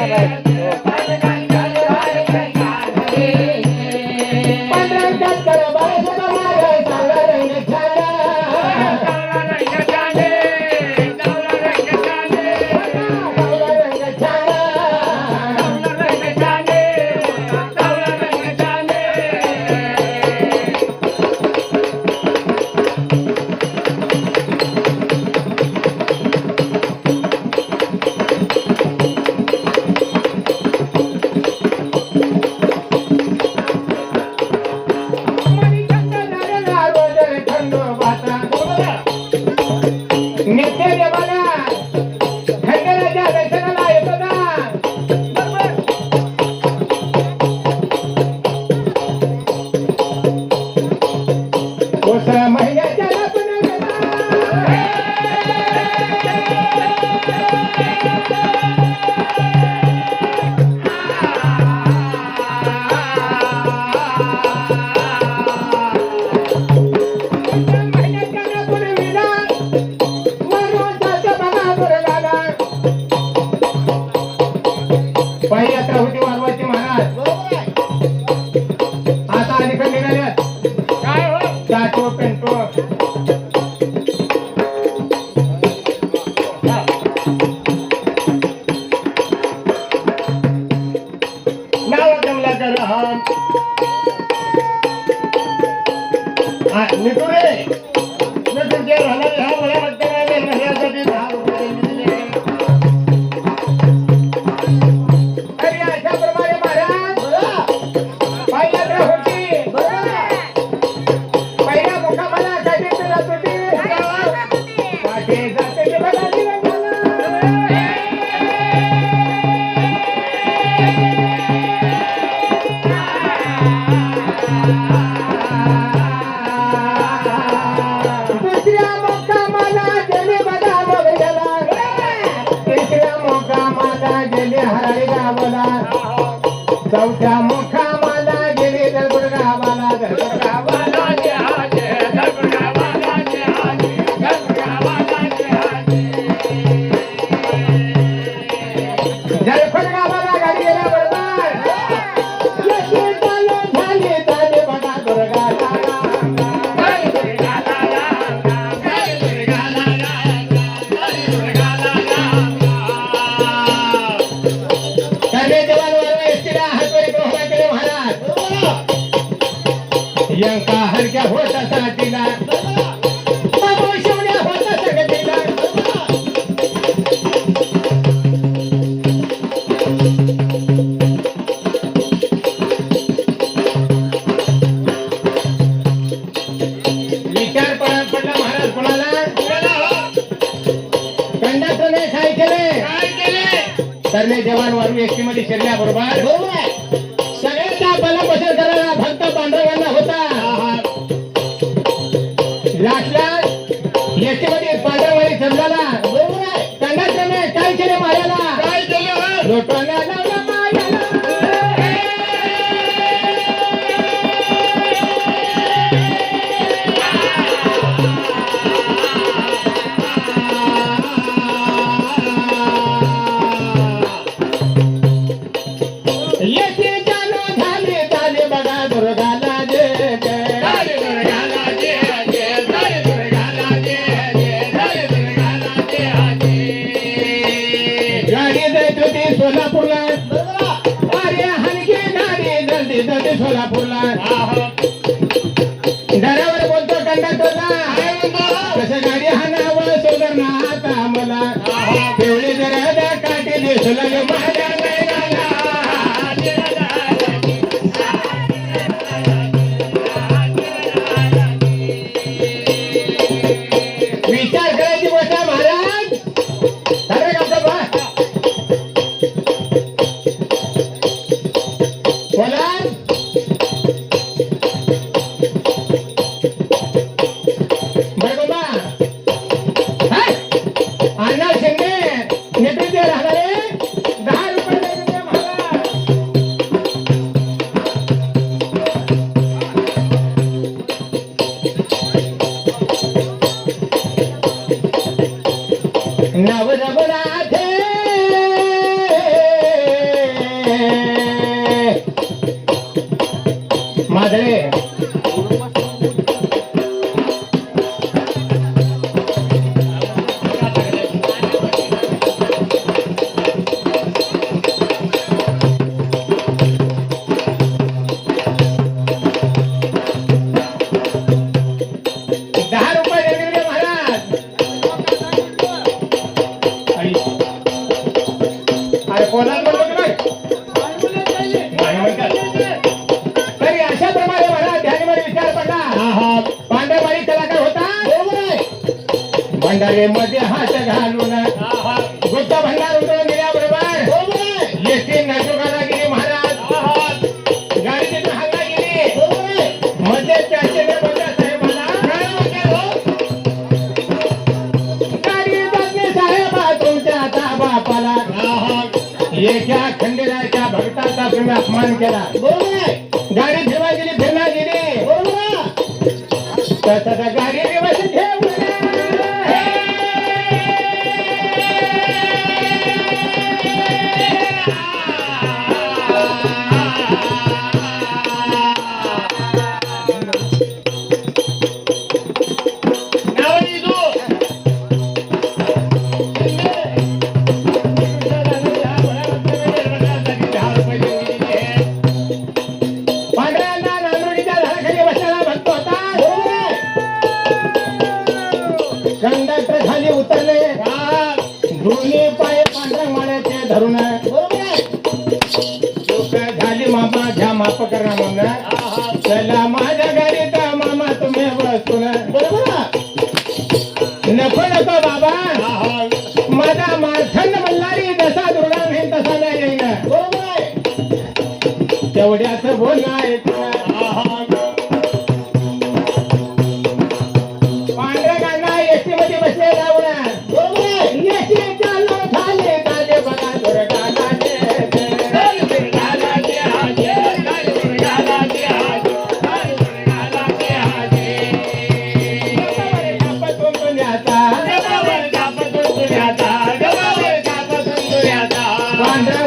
வந்தவர் गावाला. चौथ्या मुखा मला गेली दरबड गावाला दरबड गावाला जरफड गावाला यंका हलक्या होता साथीला शिवण्या होता सगतीला विचार पडा पडला महाराज कोणाला? कंडक्टरने काय केले तरले जवान वरून एसटी मध्ये शिरल्याबरोबर सगळ्यांचा ولا يوم भंडारे मध्ये हात घालून गुप्त भंडार उतरून गेल्याबरोबर येथे महाराज गाडीची मध्ये त्याचे एका खंडेराच्या भक्ताचा तुम्ही अपमान केला. गाडी फिरवा गेली फिरला गेली तसं कंडक्टर खाली उतरले. दोन्ही पाय पांढऱ्या माळ्याचे धरून. झाली मामा घ्या माफ करा म्हणून चला माझ्या गाडीत मामा तुम्ही बसून नको नको बाबा. माझा मारखंड मल्हारी जसा दुर्गा नाही तसा नाही येईन. तेवढ्याच बोल नाही ஆண்ட